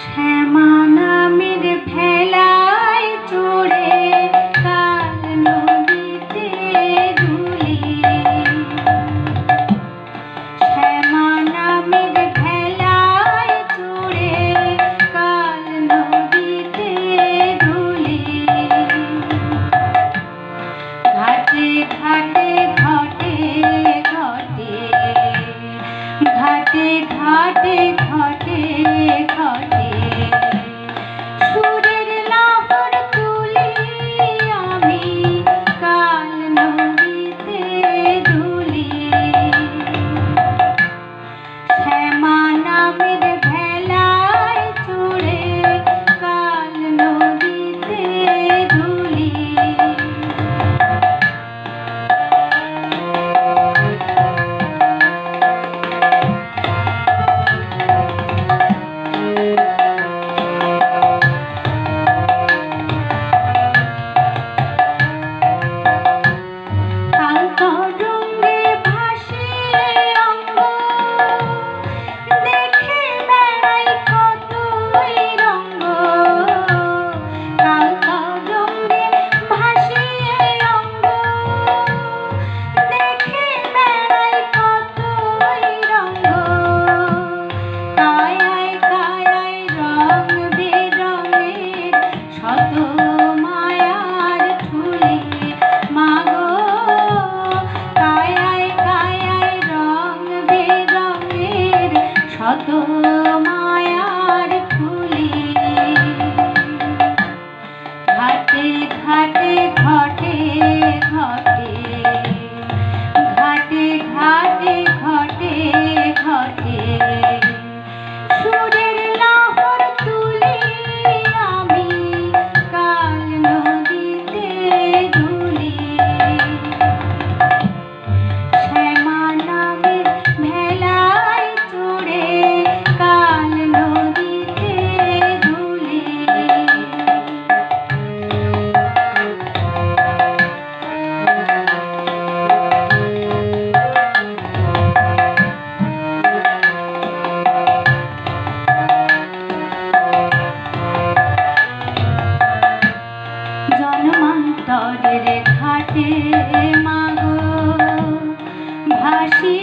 শ্যামা কাল নদীতে শ্যামা কাল নদীতে ঘাটে ঘটে ঘটে ঘাটে ঘাটে ঘটে ঘটে। রং ঝড়ের ঘাটে মাগো ভাসি